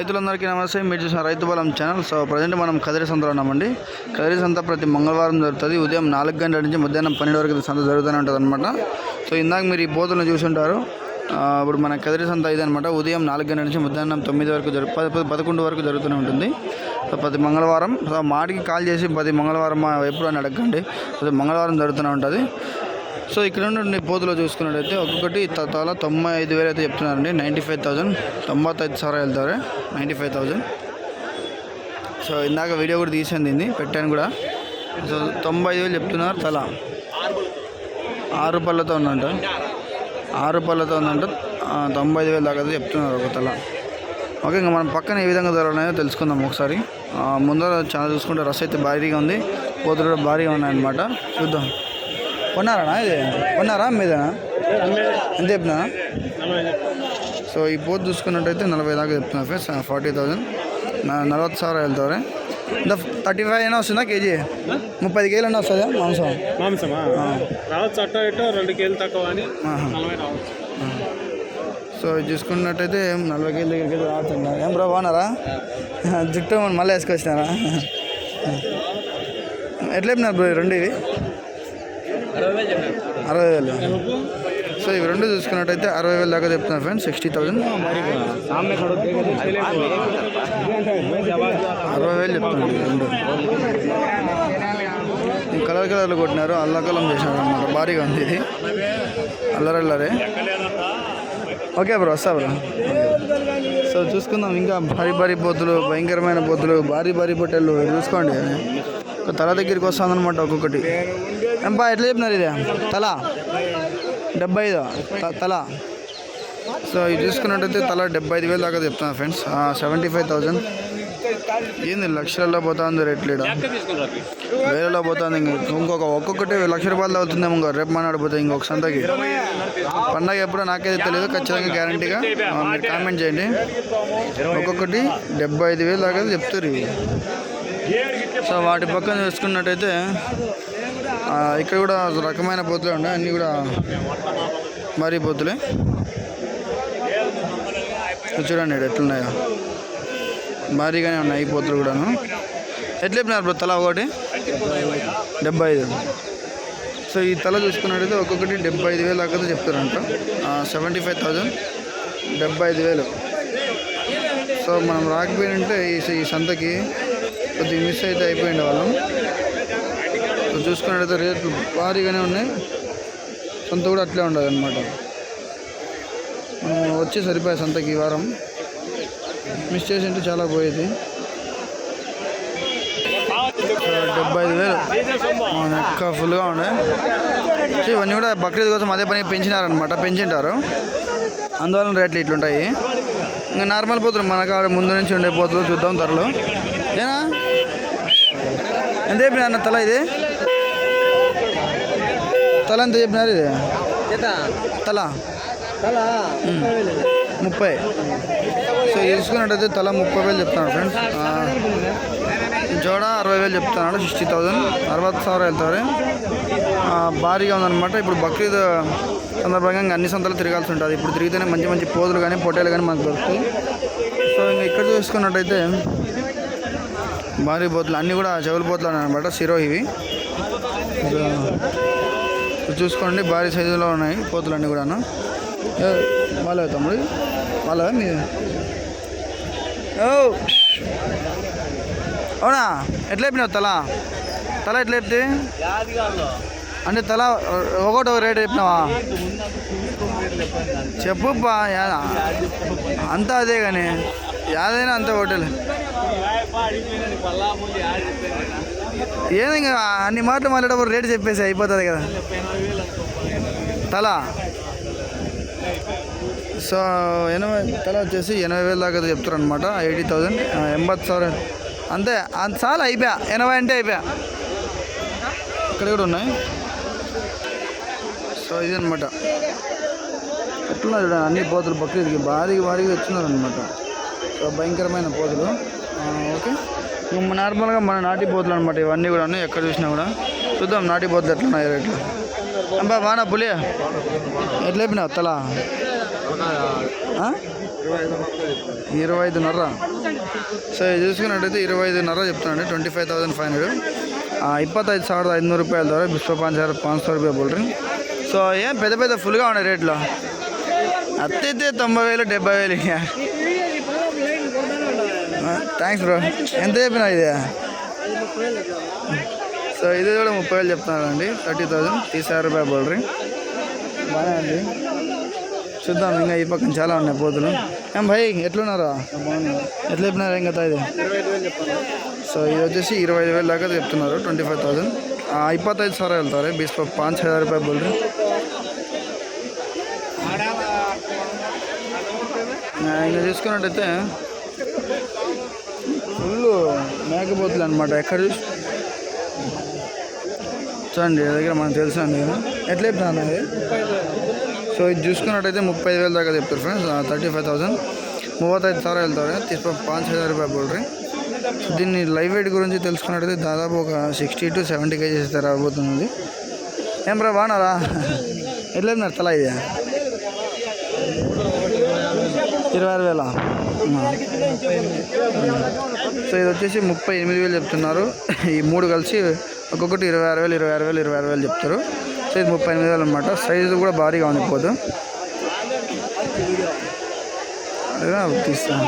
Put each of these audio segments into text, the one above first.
రైతులందరికీ నమస్తే. మీరు చూసిన రైతు బలం ఛానల్. సో ప్రజెంట్ మనం కదిరి సంతలో ఉన్నామండి. కదిరి సంత ప్రతి మంగళవారం జరుగుతుంది. ఉదయం నాలుగు గంటల నుంచి మధ్యాహ్నం పన్నెండు వరకు సంత జరుగుతూనే ఉంటుంది అనమాట సో ఇందాక మీరు ఈ బోతులను చూసుంటారు ఇప్పుడు మన కదిరి సంత ఇదనమాట ఉదయం నాలుగు గంటల నుంచి మధ్యాహ్నం తొమ్మిది వరకు జరు పదకొండు వరకు జరుగుతూనే ఉంటుంది. సో ప్రతి మంగళవారం సో మాటికి కాల్ చేసి ప్రతి మంగళవారం ఎప్పుడు అని అడగండి. ప్రతి మంగళవారం జరుగుతూనే ఉంటుంది. సో ఇక్కడ నుండి పోతులో చూసుకున్నట్టయితే ఒక్కొక్కటి తల తొంభై ఐదు వేలు అయితే చెప్తున్నారండి. నైంటీ ఫైవ్ థౌజండ్ తొంభై ఐదు సార్ వెళ్తారు. నైంటీ ఫైవ్ థౌజండ్ సో ఇందాక వీడియో కూడా తీసింది దీన్ని పెట్టాను కూడా. సో తొంభై ఐదు వేలు చెప్తున్నారు తల. ఆరు పళ్ళతో ఉందంట. ఆరు పళ్ళతో ఉందంట. తొంభై ఐదు వేలు దాకా అయితే చెప్తున్నారు ఒక తల. ఓకే ఇంకా మనం పక్కన ఏ విధంగా ధరలున్నాయో తెలుసుకుందాం ఒకసారి. ముందర చాలా చూసుకుంటే రస్ అయితే భారీగా ఉంది. పోతులు కూడా భారీగా ఉన్నాయన్నమాట. చూద్దాం. కొన్నారా ఇది? కొన్నారా? మీదేనా? ఎంత చెప్పినా సో ఈ పోతు చూసుకున్నట్టయితే నలభై దాకా చెప్తున్నా ఫ్రెండ్స్ ఫార్టీ థౌజండ్. నలభై సార్ వెళ్తారు ఇంత థర్టీ ఫైవ్ అయినా వస్తుందా కేజీ? ముప్పై కేజీలు అయినా వస్తుందా మాంసం? మాంసమా? రావచ్చు అట్టో ఇటో రెండు కేజీలు తక్కువ అని సో ఇది చూసుకున్నట్టయితే నలభై కేజీ దగ్గరికి ఏం బ్రో బాగున్నారా? జుట్టు మళ్ళీ వేసుకొచ్చినారా? ఎట్లా చెప్పినారు బ్రో రెండు ఇవి? అరవై వేలు సో ఇవి రెండు చూసుకున్నట్టయితే అరవై వేలు దాకా చెప్తున్నారు ఫ్రెండ్స్ సిక్స్టీ థౌజండ్. అరవై వేలు చెప్తున్నారు ఇవి రెండు. కలర్ కలర్లు కొట్టినారు అల్లకలం చేసినారు అనమాట భారీగా ఉంది ఇది. అల్లరల్లరే. ఓకే బ్రో వస్తా బ్రో. సో చూసుకుందాం ఇంకా భారీ భారీ బొద్దులు భయంకరమైన బొద్దులు భారీ భారీ ఇవి చూసుకోండి. ఒక తల దగ్గరికి వస్తుందన్నమాట ఒక్కొక్కటి. ఎంపా ఎట్లా చెప్పినారు ఇది? తల? డెబ్బై ఐదు. త- తల. సో ఇది చూసుకున్నట్టయితే తల డెబ్బై ఐదు వేలు దాకా చెప్తున్నా ఫ్రెండ్స్. సెవెంటీ ఫైవ్ థౌజండ్ ఏంది లక్షలలో పోతుంది రేట్ ఈడ వేలలో పోతుంది ఇంకొక ఒక్కొక్కటి లక్ష రూపాయలు అవుతుందేమో ఇంకా రేపు మాట్లాడిపోతుంది ఇంకొక సంతకి. పండగ ఎప్పుడో నాకైతే తెలియదు ఖచ్చితంగా గ్యారంటీగా. మీరు కామెంట్ చేయండి. ఒక్కొక్కటి డెబ్బై ఐదు వేలు దాకా చెప్తారు సో వాటి పక్కన చూసుకున్నట్టయితే ఇక్కడ కూడా రకమైన పోతులే ఉన్నాయి. అన్నీ కూడా మరీ పొత్తులే చూడండి ఎట్లున్నాయో. భారీగానే ఉన్నాయి ఈ పోతులు కూడాను. ఎట్లా చెప్పినారు బ్రో తల ఒకటి? డెబ్బై ఐదు. సో ఈ తల చూసుకున్నట్టయితే ఒక్కొక్కటి డెబ్బై ఐదు వేలు దాకా చెప్తారంట. సెవెంటీ ఫైవ్ థౌజండ్ డెబ్బై ఐదు వేలు. సో మనం రాకపోయినంటే ఈ సంతకి కొద్దిగా మిస్ అయితే అయిపోయింది వాళ్ళం. సో చూసుకున్నట్టయితే రేట్లు భారీగానే ఉన్నాయి. సంత కూడా అట్లే ఉండదు అనమాట మనం వచ్చి సరిపోయే సంతకి ఈ వారం. మిస్ చేసింటే చాలా పోయేది. డెబ్బై ఐదు వేలు ఎక్క ఫుల్గా ఉన్నాయి ఇవన్నీ కూడా బక్రీద్ కోసం అదే పని పెంచినారనమాట పెంచింటారు. అందువలన రేట్లు ఇట్లుంటాయి. ఇంకా నార్మల్ పోతులు మన కాడ ముందు నుంచి ఉండే పోతులు చూద్దాం ధరలు ఎంత చెప్పిన తల ఇది? తల ఎంత చెప్పినారు ఇది? తల. ముప్పై. సో వేసుకున్నట్టయితే తల ముప్పై వేలు చెప్తున్నాడు ఫ్రెండ్స్. జోడ అరవై వేలు చెప్తున్నాడు సిక్స్టీ థౌజండ్ అరవై సార్ వెళ్తారు. భారీగా ఉందన్నమాట. ఇప్పుడు బక్రీద్ సందర్భంగా అన్ని సంతలు తిరగాల్సి ఉంటుంది. ఇప్పుడు తిరిగితేనే మంచి మంచి పోదులు కానీ పొట్టేలు కానీ మనకు దొరుకుతాయి. సో ఇంకా ఇక్కడ చూసుకున్నట్టయితే భారీ పోతులు అన్నీ కూడా చెవుల బోతులు అనమాట సిరో ఇవి. చూసుకోండి భారీ సైజులో ఉన్నాయి పోతులు అన్నీ కూడాను. వాళ్ళ తమ్ముడు వాళ్ళ మీ? ఓ! అవునా? ఎట్లా చెప్పినావు తల? తల ఎట్లా చెప్తే అంటే తల ఒకటి ఒక రేట్ చెప్పినావా చెప్పు అంతా అదే కానీ యాదైనా అంతా హోటల్ ఏంది అన్ని మాటలు మాట్లాడబోరు రేటు చెప్పేసి అయిపోతుంది కదా. తల? సో ఎనభై తల వచ్చేసి ఎనభై వేల దాకా చెప్తారు అనమాట ఎయిటీ థౌజండ్ ఎంబత్ సార్. అంతే అంత చాలా అయిపోయా ఎనభై అంటే అయిపోయా. ఇక్కడ కూడా ఉన్నాయి. సో ఇది అనమాట ఎట్లున్నారు అన్ని పోతులు బక్రీద్కి భారీగా భారీగా వచ్చినారు అనమాట సో భయంకరమైన పోతులు ఓకే. నార్మల్గా మన నాటి బోతులు అనమాట ఇవన్నీ కూడా ఎక్కడ చూసినా కూడా. చూద్దాం నాటి బోతులు ఎట్లా ఉన్నాయి రేట్లు. అంబా వానా పులియా ఎట్లా అయిపోయినా తలా. ఇరవై ఐదున్నర. సో చూసుకున్నట్టయితే ఇరవై ఐదున్నర చెప్తున్నాను twenty five thousand five hundred. ఇప్పత్తైదు ಸಾವಿರದ సార్ ఐదు నూరు రూపాయల ద్వారా ಸಾವಿರ ಪಾಂಚ್ ಸಾವಿರ ರೂಪಾಯಿ బోల్డ్రీ సో ఏం పెద్ద పెద్ద ఫుల్గా ఉన్నాయి రేట్లో. అత్తైతే తొంభై వేలు డెబ్బై వేలు థ్యాంక్స్ బ్రో ఎంత చెప్పినా ఇది? సో ఇది కూడా ముప్పై వేలు చెప్తున్నారండి. Thirty thousand. తీసారు రూపాయ బౌలరీ బాగా అండి చూద్దాం ఇంకా ఈ పక్కన చాలా ఉన్నాయి పోతులు. ఏం భయ్ ఎట్లున్నారా? ఎట్లా చెప్పినారు ఏం కదా ఇది? సో ఇది వచ్చేసి ఇరవై ఐదు వేలు దాకా చెప్తున్నారు ట్వంటీ ఫైవ్ థౌజండ్. ఇప్పత్తైదు సార్ వెళ్తారు బీస్ పాంచ్ హజార్ రూపాయ బౌలరీ ఇంకా చూసుకున్నట్టయితే ఫుల్ మేకపోతులు అనమాట ఎక్కడ చూడండి దగ్గర మనకు తెలుసు అండి ఎట్లా చెప్తాను అది సో ఇది చూసుకున్నట్టయితే ముప్పై వేల దాకా చెప్తారు friends. Thirty five thousand. మూవత్తైదు sir వెళ్తారు తీసుకో పాంచ్ హజార్ రూపాయలు బోల్డ్రీ. దీన్ని లైవ్ వెయిట్ గురించి తెలుసుకున్నట్టయితే దాదాపు ఒక సిక్స్టీ టు సెవెంటీ కేజీస్ రాబోతుంది ఏం రా బాగున్నారా? ఎట్లేదు తల ఇది? ఇరవై ఆరు వేల. సో ఇది వచ్చేసి ముప్పై ఎనిమిది వేలు చెప్తున్నారు. ఈ మూడు కలిసి ఒక్కొక్కటి ఇరవై ఆరు వేలు ఇరవై ఆరు వేలు ఇరవై ఆరు వేలు చెప్తారు. సో ఇది ముప్పై ఎనిమిది వేలు అనమాట సైజు కూడా భారీగా ఉంది పోదు తీస్తాను.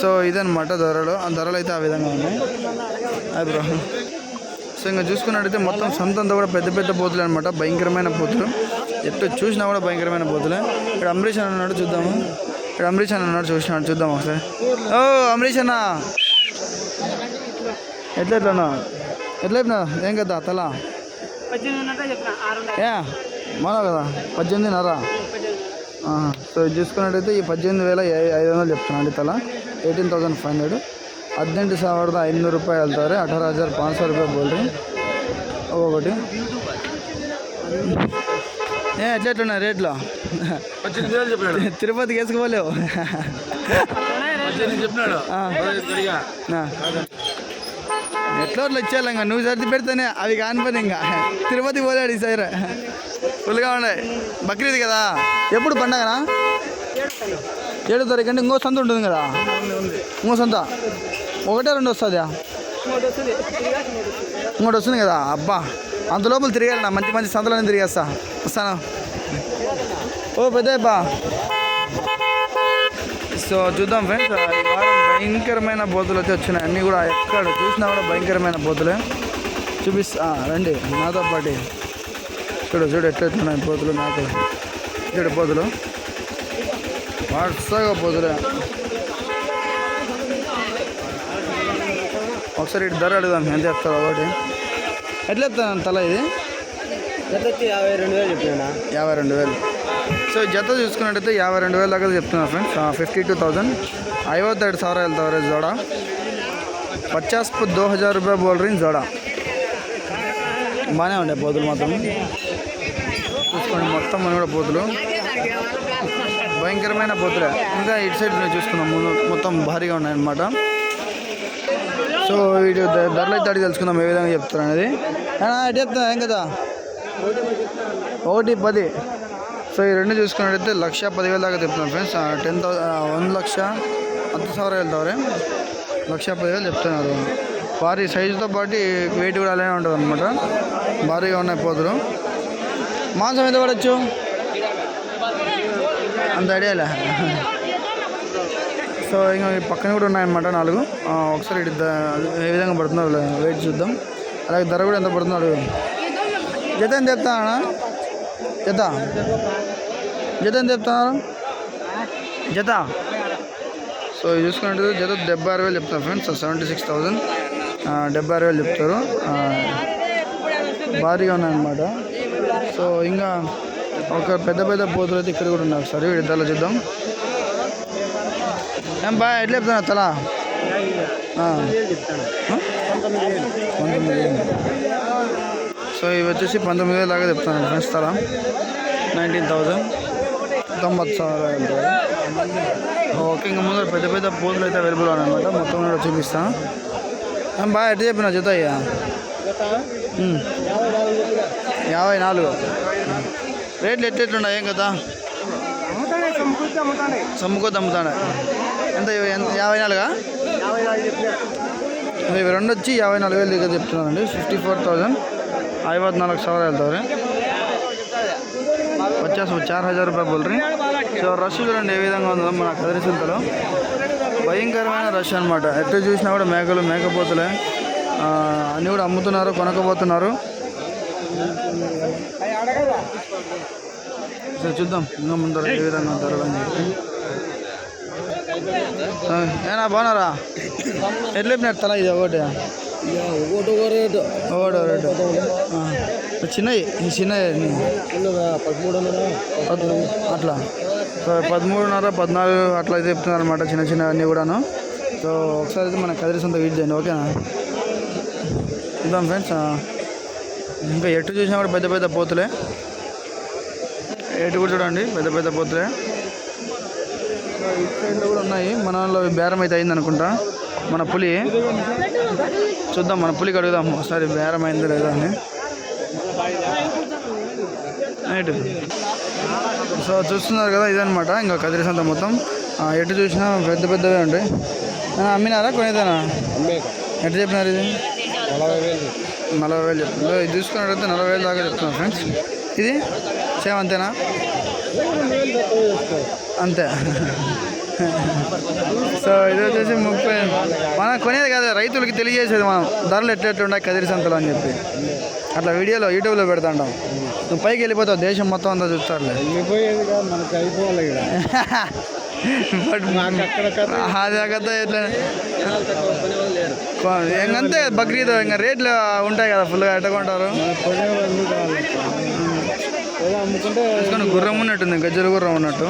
సో ఇదనమాట ధరలు. ఆ ధరలు అయితే ఆ విధంగా ఉన్నాయి. అది బ్రో. సో ఇంకా చూసుకున్నట్టయితే మొత్తం సొంత అంతా కూడా పెద్ద పెద్ద పోతులు అనమాట భయంకరమైన పోతులు ఎట్టు చూసినా కూడా భయంకరమైన పోతులే ఇక్కడ అంబరీష్ అని ఉన్నాడు చూద్దాము. ఇక్కడ అంబరీష్ అన్న ఉన్నాడు చూసినాడు చూద్దాం ఒకసారి ఓ అంబరీష్ అన్న ఎట్లా ఎట్లన్నా ఎట్లా చెప్పినా ఏం కదా తల ఏ మన కదా పద్దెనిమిదిన్నర ఆహా. సో ఇది చూసుకున్నట్టయితే ఈ పద్దెనిమిది వేల ఐ- ఐదు వందలు చెప్తున్నాను తల ಏಯ್ಟೀನ್ ತೌಸಂಡ್ ಫೈವ್ ಹಂಡ್ರೆಡ್ ಹದಿನೆಂಟು ಸಾವಿರದ ಐನೂರು ರೂಪಾಯಿ ಹೇಳ್ತಾರೆ ಅಠಾರ ಹಜಾರ್ ಪಾಂಚ್ ಸಾವಿರ ರೂಪಾಯಿ ಬೋಲ್ರಿ ఒక్కొక్కటి ఏ ఎట్లా ఎట్లున్నాయి రేట్లు తిరుపతికి వేసుకోలేవు పద్దెనిమిది చెప్పినాడు. ఆ. అడిగా ఆ. ఎట్లా అట్లా ఇచ్చేయాలి ఇంకా? నువ్వు సర్ది పెడితేనే అవి కాని పని ఇంకా. తిరుపతి పోలేడు ఈసారి ఫుల్గా ఉన్నాయి. బక్రీద్ కదా? ఎప్పుడు పండగనా? ఏడో తారీఖు అంటే ఇంకో సంత ఉంటుంది కదా? ఇంకో సంత? ఒకటే రెండు వస్తుందా. ఇంకోటి వస్తుంది కదా? అబ్బా. అంత లోపల తిరిగాలి నా మంచి మంచి సందులోనే తిరిగేస్తా. వస్తాను? ఓ పెద్ద సో చూద్దాం ఫ్రెండ్స్ భయంకరమైన బోతులు అయితే వచ్చినాయి. అన్నీ కూడా ఎక్కడ చూసినా కూడా భయంకరమైన బోతులే చూపిస్తా. రండి నాతో పాటు. చూడు చూడు ఎట్లా బోతులు నాకు. చూడు బోతులు వరుసగా బోతులే ఒకసారి ఇటు ధర అడుగుదాం ఎంత చెప్తారు ఒకటి. ఎట్లా చెప్తాను తల ఇది జతకి యాభై రెండు వేలు చెప్పినా యాభై రెండు వేలు ಸೊ ಜೊತೆ చూసుకున్నట్టయితే యాభై రెండు వేలు దాకా చెప్తున్నారు ఫ్రెండ్స్ ಫಿಫ್ಟಿ ಟು ತೌಸಂಡ್ ಐವತ್ತೆರಡು ಸಾವಿರ ಹೇಳ್ತಾವ್ರೆ ಜೋಡ పచాస్ పు దో హజార్ రూపాయ బోల్ రింగ్ జోడ బాగానే ఉండే పోతులు మాత్రం చూసుకోండి మొత్తం మన కూడా పోతులు భయంకరమైన పోతులే ఇంకా ఇటు సైడ్ నేను చూసుకున్నాం ముందు మొత్తం భారీగా ఉన్నాయన్నమాట సో వీటి ధ- ధరలు అయితే అడిగి తెలుసుకుందాం ఏ విధంగా చెప్తారు అనేది ఎటు చెప్తున్నా ఏం కదా ఒకటి పది సో ఈ రెండు చూసుకున్నట్టయితే లక్ష పదివేల దాకా చెప్తున్నారు ఫ్రెండ్స్ టెన్ థౌసండ్ ಒಂದು ಲಕ್ಷ ಹತ್ತು ಸಾವಿರ ಹೇಳ್ತಾವ್ರೆ లక్ష పదివేలు చెప్తున్నారు భారీ సైజుతో పాటు వెయిట్ కూడా అలానే ఉంటుంది అనమాట భారీగా ఉన్నాయి పోతులు మాంసం ఎంత పడచ్చు అంత ఐడియాలే సో ఇంకా ఈ పక్కన కూడా ఉన్నాయన్నమాట నాలుగు ఆ, ఒకసారి ఇటు ద- ఏ విధంగా పడుతుందో వెయిట్ చూద్దాం అలాగే ధర కూడా ఎంత పడుతున్నాడు జత ఎంత చెప్తానా జత. జత ఎంత చెప్తున్నారు? జత. సో ఇది చూసుకుంటే జత డెబ్బై ఆరు వేలు చెప్తారు ఫ్రెండ్స్. సెవెంటీ సిక్స్ థౌజండ్ డెబ్బై ఆరు వేలు చెప్తారు. భారీగా ఉన్నాయన్నమాట. సో ఇంకా ఒక పెద్ద పెద్ద పోతులు అయితే ఇక్కడ కూడా ఉన్నారు. ఒకసారి వీడి ధరలు చూద్దాం. ఏం బా ఎట్లా చెప్తాను తల? సో ఇవి వచ్చేసి పంతొమ్మిది వేలు దాకా చెప్తున్నాను ఫ్రెండ్స్ స్థలం నైన్టీన్ థౌజండ్. తొంభై ఓకే ఇంకా ముందర పెద్ద పెద్ద పూజలు అయితే అవైలబుల్ అనమాట మొత్తం కూడా చూపిస్తాను బాగా ఎట్లా చెప్పిన జత అయ్యా యాభై నాలుగు. రేట్లు ఎట్లెట్లున్నాయి ఏం కదా సమ్ముకోద్ది అమ్ముతాడు ఎంత? యాభై నాలుగా? ఇవి రెండు వచ్చి యాభై నాలుగు వేలు దగ్గర చెప్తున్నానండి ఫిఫ్టీ ఫోర్ థౌజండ్. ఐవత్ నాలుగు ಸಾವಿರ వెళ్తారు. వచ్చేసి చార్ హజార్ రూపాయ బోల్రి. సో రష్ చూడండి ఏ విధంగా ఉందో మన కదిరిసింతలో భయంకరమైన రష్ అనమాట ఎట్లా చూసినా కూడా మేకలు మేకపోతులే. అన్నీ కూడా అమ్ముతున్నారు కొనకపోతున్నారు. సో చూద్దాం. ఇంకా ముందర ఏ విధంగా ఉంటారు అని చెప్పి ఏనా బాగున్నారా? ఎట్లా చెప్పినారు తల ఇది ఒకటి? ఒకటి రేటు ఆ. చిన్నవి ఈ చిన్నవి అట్లా. సో పదమూడున్నర పద్నాలుగు అట్లా అయితే చెప్తున్నారు అనమాట చిన్న చిన్నవి అన్నీ కూడాను. సో ఒకసారి అయితే మన కదిరి సొంత వీట్ చేయండి ఓకేనా? చూద్దాం ఫ్రెండ్స్ ఇంకా ఎటు చూసినా కూడా పెద్ద పెద్ద పోతులే. ఎటు కూడా చూడండి పెద్ద పెద్ద పోతులే. సైడ్లో కూడా ఉన్నాయి. మన బేరం అయితే అయింది అనుకుంటా. మన పులి. చూద్దాం మన పులికి అడుగుదాం. ఒకసారి బేరం అయిందో లేదా అని. నైట్ సో చూస్తున్నారు కదా ఇదనమాట ఇంకా కదిరిసంత మొత్తం. ఎటు చూసినా పెద్ద పెద్దవే ఉంటాయి. అమ్మినారా? కొనేదేనా? ఎటు చెప్పినారు ఇది? నలభై వేలు చెప్తున్నారు ఇది చూసుకున్నట్టయితే నలభై వేలు దాకా చెప్తున్నాను ఫ్రెండ్స్ ఇది సేమ్ అంతేనా? అంతే. సో ఇది వచ్చేసి ముప్పై. మనం కొనేది కాదు రైతులకి తెలియజేసేది మనం. ధరలు ఎట్లెట్లు ఉన్నాయి కదిరి సంతలు అని చెప్పి. అట్లా వీడియోలో యూట్యూబ్లో పెడతాంటాం. నువ్వు పైకి వెళ్ళిపోతావు దేశం మొత్తం అంతా చూస్తారులే. వెళ్ళిపోయేది కాదు మనకి అయిపోవాలి ఇక్కడ బట్ అది కాకపోతే ఎట్లా ఇంకంతే బక్రీద్ ఇంకా రేట్లు ఉంటాయి కదా ఫుల్గా ఎట్టకుంటారు గుర్రం ఉన్నట్టుంది గజ్జల గుర్రం ఉన్నట్టు.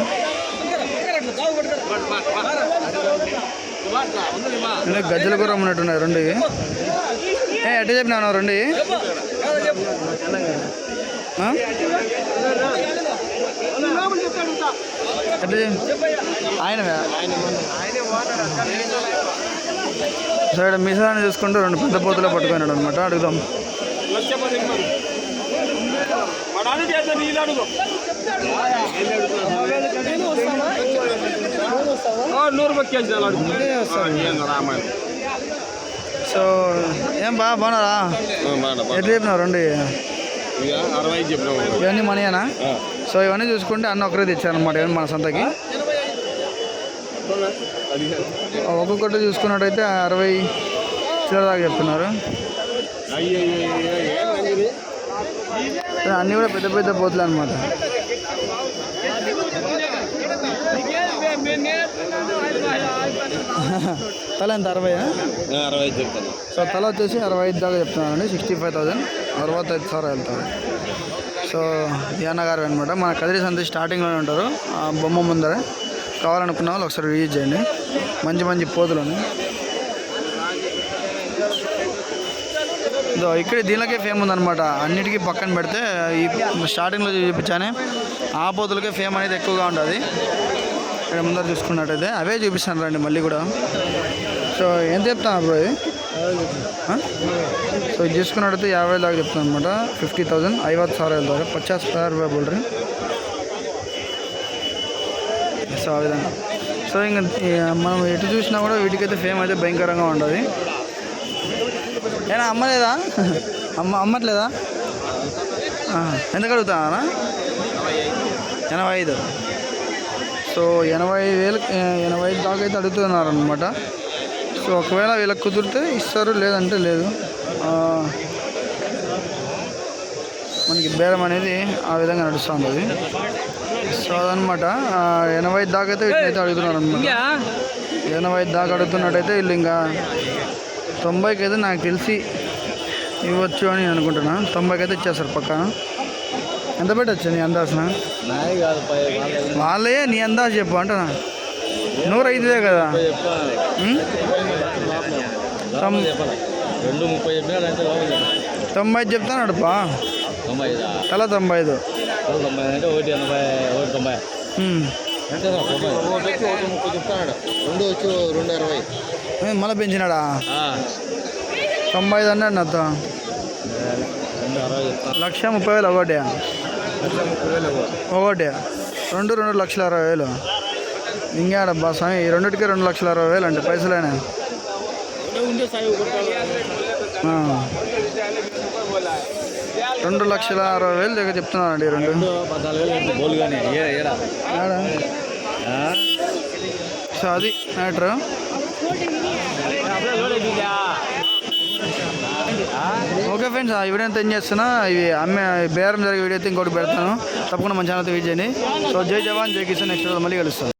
గజ్జల గుర్రం ఉన్నట్టున్నాయి రెండు ఏ ఎట్ట చెప్పినాను రెండు ఇవి? ఎట్ట సో ఇక్కడ మిసాన్ని చూసుకుంటూ రెండు పెద్ద పోతులు పట్టుకున్నాడు అనమాట అడుగుదాం. నూరు రూపాయలు సో ఏం బా బాగున్నారా? ఎట్లా చెప్పినావు రెండు? అరవై ఇవన్నీ మనయేనా? సో ఇవన్నీ చూసుకుంటే అన్న ఒకరే తెచ్చారనమాట ఇవన్నీ మన సంతకి. ఒక్కొక్కటి చూసుకున్నట్టయితే అరవై చిల్లర దాకా చెప్తున్నారు. అన్నీ కూడా పెద్ద పెద్ద పోతులు అనమాట తల ఎంత? అరవై అరవై చెప్తాను. సో తల వచ్చేసి అరవై ఐదు దాకా చెప్తున్నానండి సిక్స్టీ ఫైవ్ థౌసండ్ అరవై ఐదు సార్ వెళ్తారు సో ఈ అన్నగారు అనమాట. మన కదిరి సంత స్టార్టింగ్లోనే ఉంటారు. ఆ బొమ్మ ముందర కావాలనుకున్న వాళ్ళు ఒకసారి విజిట్ చేయండి. మంచి మంచి పోతులు ఉన్నాయి. ఇదో ఇక్కడ దీనికే ఫేమ్ ఉందన్నమాట. అన్నిటికీ పక్కన పెడితే ఈ స్టార్టింగ్లో చూపించానే ఆ పోతులకే ఫేమ్ అనేది ఎక్కువగా ఉంటుంది ఇక్కడ ముందర చూసుకున్నట్టయితే అవే చూపిస్తాను రండి మళ్ళీ కూడా. సో ఏం చెప్తాను బ్రో సో ఇది చూసుకున్నట్టయితే యాభై దాకా చెప్తాను అనమాట ఫిఫ్టీ థౌజండ్ ఐవత్ సారాల దాకా పచాస్ సార్ రూపాయ బోల్ సో ఆ విధంగా. సో ఇంకా మనం ఎటు చూసినా కూడా వీటికైతే ఫేమ్ అయితే భయంకరంగా ఉండదు ఏనా అమ్మలేదా? అమ్మ అమ్మట్లేదా? ఎంత కడుగుతానా ఎనభై ఐదు. సో ఎనభై వేలు ఎనభై ఐదు దాకా అయితే అడుగుతున్నారు అనమాట సో ఒకవేళ వీళ్ళకి కుదిరితే ఇస్తారు లేదంటే లేదు. మనకి బేరం అనేది ఆ విధంగా నడుస్తూ ఉంటుంది సో అదనమాట ఎనభై ఐదు దాకా అయితే వీటినైతే అడుగుతున్నారు అనమాట ఎనభై ఐదు దాకా అడుగుతున్నట్టయితే వీళ్ళు ఇంకా తొంభైకి అయితే నాకు తెలిసి ఇవ్వచ్చు అని నేను అనుకుంటున్నా. తొంభైకి అయితే ఇచ్చేస్తారు పక్క. ఎంత పెట్టచ్చు నీ పై వాళ్ళే నీ అందాజ చెప్పు అంటున్నా నూరు ఐదుదే కదా? రెండు ముప్పై తొంభై ఐదు చెప్తాను అడుపా తొంభై ఐదా? తల తొంభై ఐదు. తొంభై అంటే ఒకటి ఎనభై ఒకటి తొంభై. ఉం. అంటే తొంభై. ఒకటి వచ్చి ఒకటి ముప్పై చెప్తాడు రెండు వచ్చి రెండు అరవై. మళ్ళీ పెంచినాడా? తొంభై ఐదు అన్నాడు నాతో. లక్ష ముప్పై వేలు ఒకటి. ఒకటి. రెండు రెండు లక్షల అరవై వేలు. ఇంకేడబ్బా స్వామి ఈ రెండిటికి రెండు లక్షల అరవై వేలు అంటే పైసలేనా. రెండు లక్షల అరవై వేలు దగ్గర చెప్తున్నానండి రెండు. సో అది మ్యాటర్ ఓకే ఫ్రెండ్స్ ఆ వీడియో అంతా ఏం చేస్తున్నా ఇవి అమ్మే బేరం జరిగే వీడియో అయితే ఇంకోటి పెడతాను. తప్పకుండా మన ఛానల్ అయితే వీజ్ చేయండి. సో జై జవాన్ జై కిషన్ నెక్స్ట్ మళ్ళీ కలుస్తాను